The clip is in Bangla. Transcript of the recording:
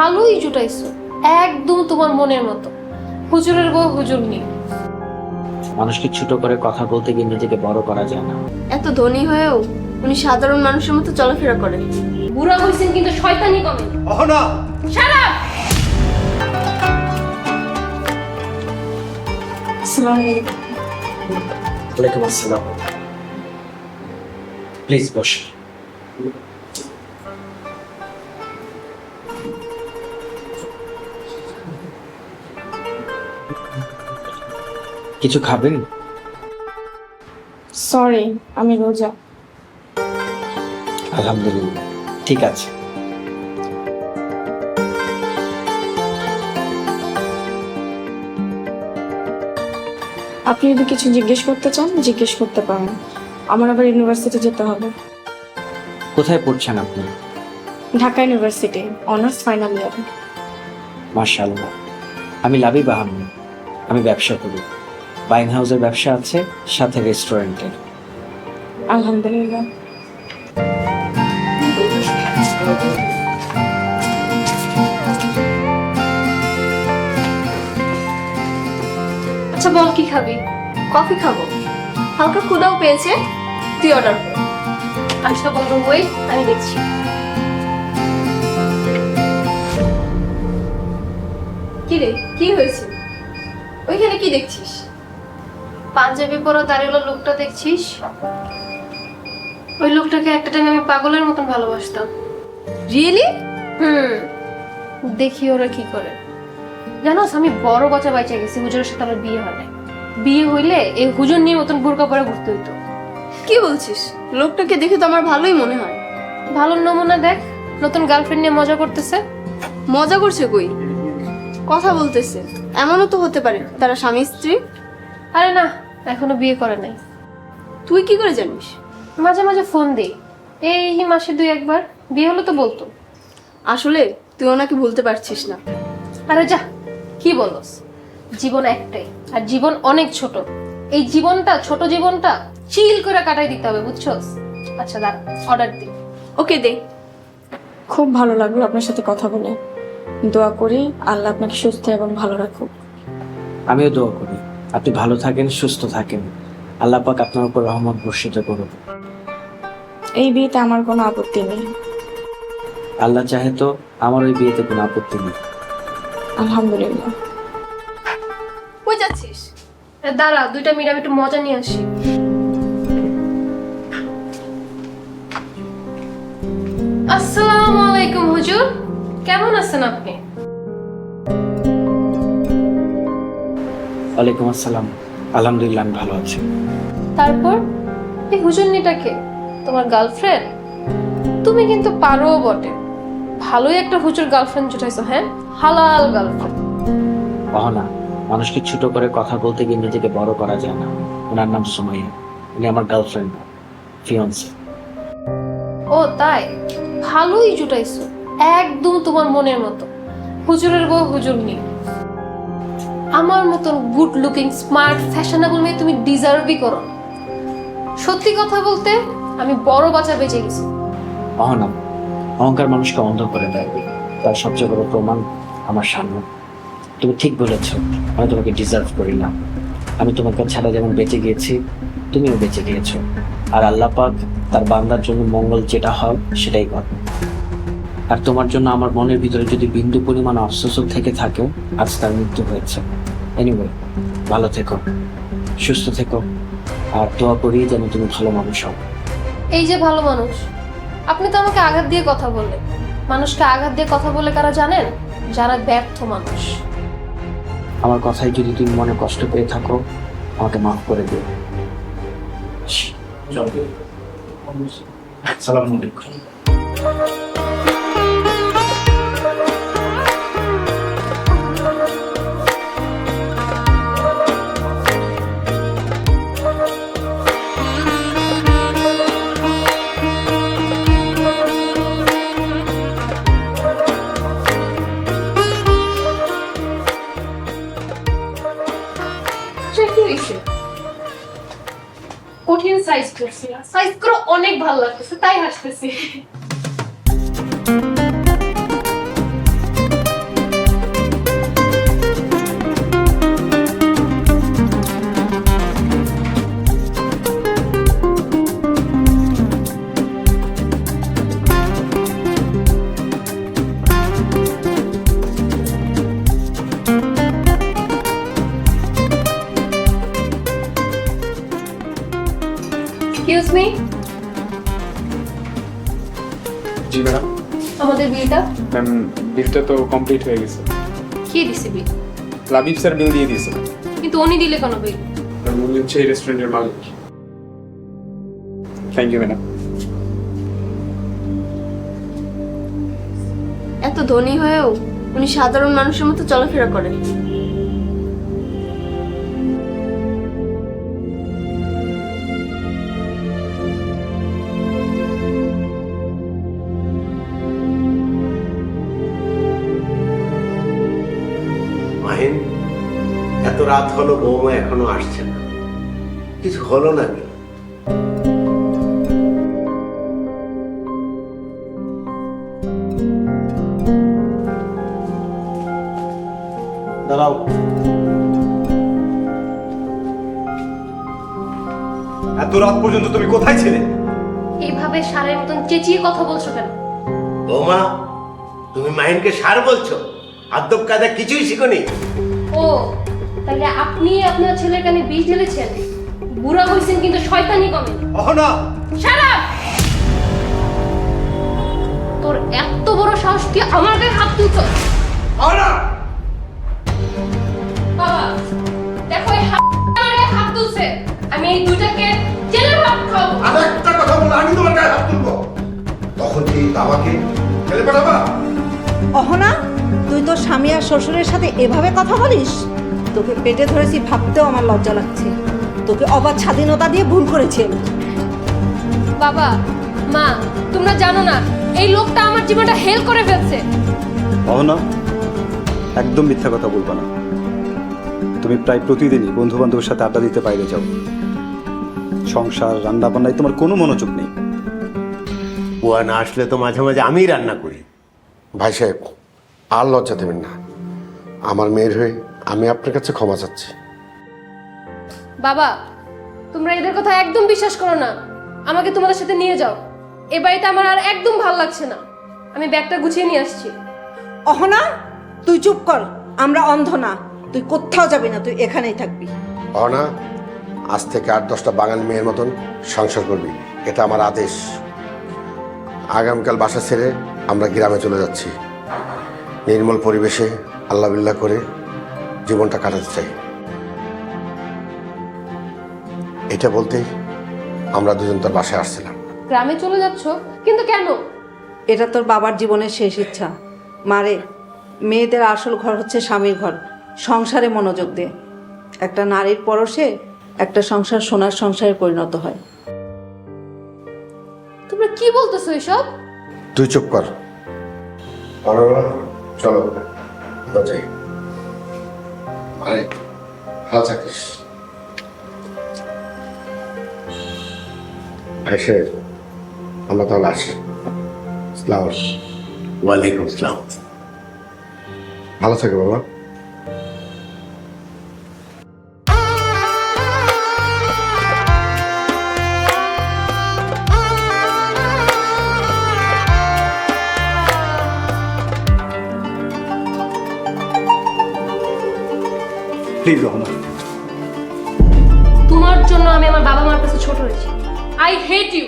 ভালোই জুটাইছো একদম তোমার মনের মতো। হুজুরের বউ হুজুর নিয়ে মানুষকে ছোট করে কথা বলতে গিয়ে নিজেকে বড় করা যায় না। এত ধনী হয়েও উনি সাধারণ মানুষের মতো চলাফেরা করে বুড়া হয়েছেন কিন্তু শয়তানি কমে অহনা! সারা ওয়ালাইকুম আসসালাম। প্লিজ বস। কিছু খাবেন? সরি আমি রোজা। আলহামদুলিল্লাহ ঠিক আছে। আপনি যদি কিছু জিজ্ঞেস করতে চান জিজ্ঞেস করতে পারেন। আমার আবার ইউনিভার্সিটি যেতে হবে। কোথায় পড়ছেন আপনি? Dhaka university honours final year. মার্শাল্লাহ আমি লাবিব আহমেদ আমি ব্যবসা করি। বাইং হাউসের ব্যবসা আছে সাথে রেস্টুরেন্টের আলহামদুলিল্লাহ। আচ্ছা বল কি খাবি? কফি খাব। হালকা ক্ষুদাও পেয়েছে তুই অর্ডার কর। আচ্ছা বলব ওই আমি দেখছি। কি রে কি হয়েছে? ওইখানে কি দেখছিস? পাঞ্জাবি পরা দাঁড়িয়ে লোকটা দেখছিস? ওই লোকটাকে একটা টাইম আমি পাগলের মতন ভালোবাসতাম। Really hmm. দেখি ওরা কি করে। জানোস আমি বড় বাচ্চা বাইচা গেছি হুজুরের সাথে আমার বিয়ে হয় বিয়ে হইলে এই হুজুর নিয়ে মতন বোরকা পরে ঘুরতে হইতো। কি বলছিস? লোকটাকে দেখে তো আমার ভালোই মনে হয়। ভালো নমুনা দেখ নতুন গার্লফ্রেন্ড নিয়ে মজা করতেছে। মজা করছে কই? কথা বলতেছে। এমনও তো হতে পারে তারা স্বামী স্ত্রী। আরে না এখনও বিয়ে করে নাই। তুই কি করে জানিস? মাঝে মাঝে ফোন দিই। এই মাসে দুই একবার বিয়ে হলো তো বলতো। আসলে তুই ওনাকে ভুলতে পারছিস না। আরে যা কি বলস? জীবন একটাই আর জীবন অনেক ছোট। এই জীবনটা ছোট জীবনটা চিল করে কাটাই দিতে হবে বুঝছস? আচ্ছা দাঁড়া অর্ডার দি ওকে দে। খুব ভালো লাগল আপনার সাথে কথা বলে। দোয়া করি আল্লাহ আপনাকে সুস্থ এবং ভালো রাখুক। আমিও দোয়া করি। আপনি ভালো থাকেন সুস্থ থাকেন। আল্লাহ পাক আপনার উপর রহমত বর্ষিত করুন এই বিয়েতে আমার কোনো আপত্তি নেই। আল্লাহ চাহে তো আমার ওই বিয়েতে কোনো আপত্তি নেই। আলহামদুলিল্লাহ। কই যাচ্ছিস? এ, দাঁড়া দুইটা মিনিট আমি একটু মজা নিয়ে আসি। আসসালামু আলাইকুম হুজুর। কেমন আছেন আপনি? ওয়ালাইকুম আসসালাম। আলহামদুলিল্লাহ আমি ভালো আছি। তারপর? এই হুজুরনিটাকে তোমার গার্লফ্রেন্ড? তুমি কিন্তু পারো বটে। ভালোই একটা হুজুর গার্লফ্রেন্ড জুটাইছো হ্যাঁ? হালাল গার্লফ্রেন্ড। অহনা মানুষকে ছোট করে কথা বলতে গিয়ে নিজেকে বড় করা যায় না। ওনার নাম সুমাইয়া। উনি আমার গার্লফ্রেন্ড ফিয়ন্সে। ও তাই? ভালোই জুটাইছো। একদম তোমার মনের মতো। হুজুরের বউ হুজুর নিয়ে। আমার মতন গুড লুকিং স্মার্ট ফ্যাশনেবল মেয়ে তুমি ডিজার্ভই করো। সত্যি কথা বলতে, আমি বড় বাচ্চা বেঁচে গেছি। অহনা, অহংকার মানুষকে অন্ধ করে দেয়। তার সবচেয়ে বড় প্রমাণ আমার সামনে। তুমি ঠিক বলেছ, আমি তোমাকে ডিজার্ভ করি না। আমি তোমাকে ছাড়া যেমন বেঁচে গিয়েছি, তুমিও বেঁচে গিয়েছো। আর আল্লাহ পাক তার বান্দার জন্য মঙ্গল যেটা হয়, সেটাই করে আর তোমার জন্য আমার মনের ভিতরে যদি বিন্দু পরিমাণ আফসোসও থেকে থাকে, আজ তার মৃত্যু হয়েছে। এনিওয়ে ভালো থেকো সুস্থ থেকো আর দোয়া করি যেন তুমি ভালো মানুষ হও। এই যে ভালো মানুষ আপনি তো আমাকে আঘাত দিয়ে কথা বললেন। মানুষকে আঘাত দিয়ে কথা বলে কারা জানেন? যারা ব্যর্থ মানুষ। আমার কথায় যদি তুমি মনে কষ্ট পেয়ে থাকো আমাকে মাফ করে দিও। সালাম আলাইকুম। সাইজ করছি সাইজ করে অনেক ভালো লাগতেছে তাই হাসতেছি। মি জি ম্যাডাম আমাদের বিলটা? ম্যাম বিলটা তো কমপ্লিট হয়ে গেছে। কে দিছে বিল? লাবিব স্যার বিল দিয়ে দিয়েছে। কিন্তু উনি দিলে কেন বিল? উনি হচ্ছে এই রেস্টুরেন্টের মালিক। থ্যাংক ইউ ম্যাডাম এত ধনী হয়েও উনি সাধারণ মানুষের মতো চলাফেরা করেন। রাত হলো বৌমা এখনও আসছে না। কিছু হলো না দাঁড়াও। এত রাত পর্যন্ত তুমি কোথায় ছিলে? এইভাবে সারের মতন চেঁচিয়ে কথা বলছো কেন? বৌমা তুমি মাহিনকে সার বলছো? আদব কায়দা কিছুই শিখোনি? ও তাহলে আপনি আপনার ছেলের কানে বিষ ঢেলেছেন? বুড়া হয়েছেন কিন্তু শয়তানি কমে অহনা! সারা তোর এত বড় সাহস তুই আমার গায়ে হাত তুলছ? অহনা! বাবা দেখো এই হাত আমার গায়ে হাত তুলছে। আমি এই দুটাকে জেলে ভাত খাব আর একটা কথা বলে আমি তোমার গায়ে হাত তুলবো। তখন কি আমাকে ছেলে পাঠাবা? অহনা তুই তোর স্বামী আর শ্বশুরের সাথে এভাবে কথা বলিস? তোকে পেটে ধরেছি ভাবতেও আমার লজ্জা লাগছে। তোকে অবাধ স্বাধীনতা দিয়ে ভুল করেছে বাবা মা তোমরা জানো না এই লোকটা আমার জীবনটা হেল করে ফেলছে। অহনা একদম মিথ্যা কথা বলবা না। তুমি প্রায় প্রতিদিনই বন্ধু বান্ধবের সাথে আড্ডা দিতে বাইরে যাও। সংসার রান্না বান্নায় তোমার কোনো মনোযোগ নেই। বুয়া না আসলে তো মাঝে মাঝে আমিই রান্না করি। ভাই সাহেব আর লজ্জা দেবেন না। আমার মেয়ের হয়ে আমি আপনার কাছে ক্ষমা চাচ্ছি। বাবা তোমরা এদের কথা একদম বিশ্বাস করো না। আমাকে তোমাদের সাথে নিয়ে যাও। এ বাড়িতে আমার আর একদম ভালো লাগছে না। আমি ব্যাগটা গুছিয়ে নিয়ে আসছি। অহনা তুই চুপ কর। আমরা অন্ধ না। তুই কোথাও যাবি না তুই এখানেই থাকবি। অহনা আজ থেকে আট দশটা বাঙালি মেয়ের মতন সংসার করবি। এটা আমার আদেশ। আগামীকাল বাসা ছেড়ে আমরা গ্রামে চলে যাচ্ছি। নির্মল পরিবেশে আল্লাহ বিল্লাহ করে জীবনটা কাটাতে চাই। এটা বলতেই আমরা দুজন তোর বাসায় আসছিলাম। গ্রামে চলে যাচ্ছ? কিন্তু কেন? এটা তোর বাবার জীবনের শেষ ইচ্ছা। মারে মেয়েদের আসল ঘর হচ্ছে স্বামীর ঘর। সংসারে মনোযোগ দে। একটা নারীর পরশে একটা সংসার সোনার সংসারে পরিণত হয়। তোমরা কি বলতেছো এসব? তুই চুপ কর। চলো যাই। আরে ভালো থাকিস। এসে আমরা তাহলে আসি। আসসালামু আলাইকুম। ওয়ালাইকুম আসসালাম ভালো থাকে বাবা। প্লিজ অহনা তোমার জন্য আমি আমার বাবা মার কাছে ছোট হয়েছি। I hate you